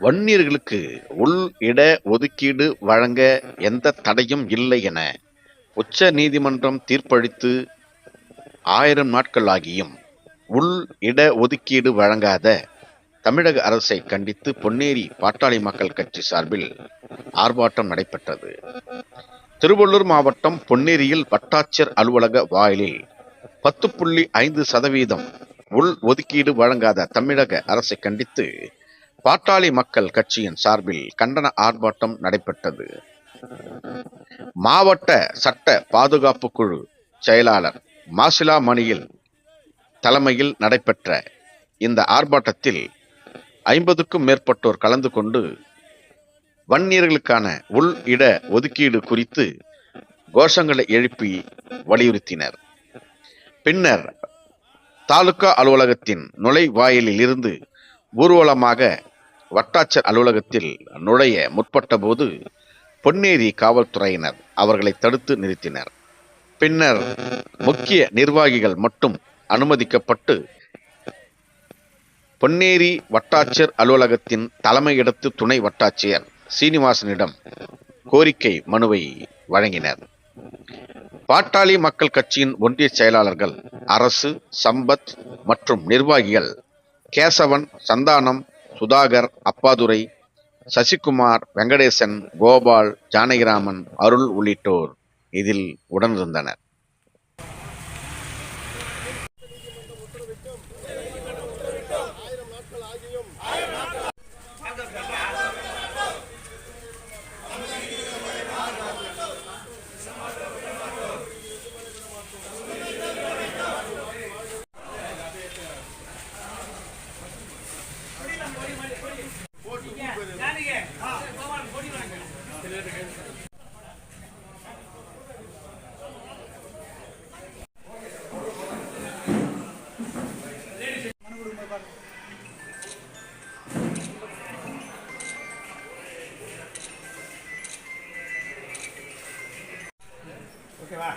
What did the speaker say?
வன்னியர்களுக்கு உள் இட ஒதுக்கீடு வழங்க எந்த தடையும் இல்லை என உச்ச நீதிமன்றம் தீர்ப்பளித்து ஆயிரம் நாட்கள் ஆகியும் உள் இட ஒதுக்கீடு வழங்காத தமிழக அரசை கண்டித்து பொன்னேரி பாட்டாளி மக்கள் கட்சி சார்பில் ஆர்ப்பாட்டம் நடைபெற்றது. திருவள்ளூர் மாவட்டம் பொன்னேரியில் வட்டாட்சியர் அலுவலக வாயிலில் பத்து புள்ளி ஐந்து சதவீதம் உள் ஒதுக்கீடு வழங்காத தமிழக அரசை கண்டித்து பாட்டாளி மக்கள் கட்சியின் சார்பில் கண்டன ஆர்ப்பாட்டம் நடைபெற்றது. மாவட்ட சட்ட பாதுகாப்பு குழு செயலாளர் மாசிலா மணியில் தலைமையில் நடைபெற்ற இந்த ஆர்ப்பாட்டத்தில் ஐம்பதுக்கும் மேற்பட்டோர் கலந்து கொண்டு வன்னியர்களுக்கான உள் இட ஒதுக்கீடு குறித்து கோஷங்களை எழுப்பி வலியுறுத்தினர். பின்னர் தாலுகா அலுவலகத்தின் நுழைவாயிலில் இருந்து ஊர்வலமாக வட்டாட்சியர் அலுவலகத்தில் நுழைய முற்பட்டபோது பொன்னேரி காவல்துறையினர் அவர்களை தடுத்து நிறுத்தினர். பின்னர் முக்கிய நிர்வாகிகள் மட்டும் அனுமதிக்கப்பட்டு பொன்னேரி வட்டாட்சியர் அலுவலகத்தின் தலைமையிடத்து துணை வட்டாட்சியர் சீனிவாசனிடம் கோரிக்கை மனுவை வழங்கினர். பாட்டாளி மக்கள் கட்சியின் ஒன்றிய செயலாளர்கள் அரசு சம்பத் மற்றும் நிர்வாகிகள் கேசவன் சந்தானம் சுதாகர் அப்பாதுரை சசிகுமார் வெங்கடேசன் கோபால் ஜானகிராமன் அருள் உள்ளிட்டோர் இதில் உடனிருந்தனர். ஓகேவா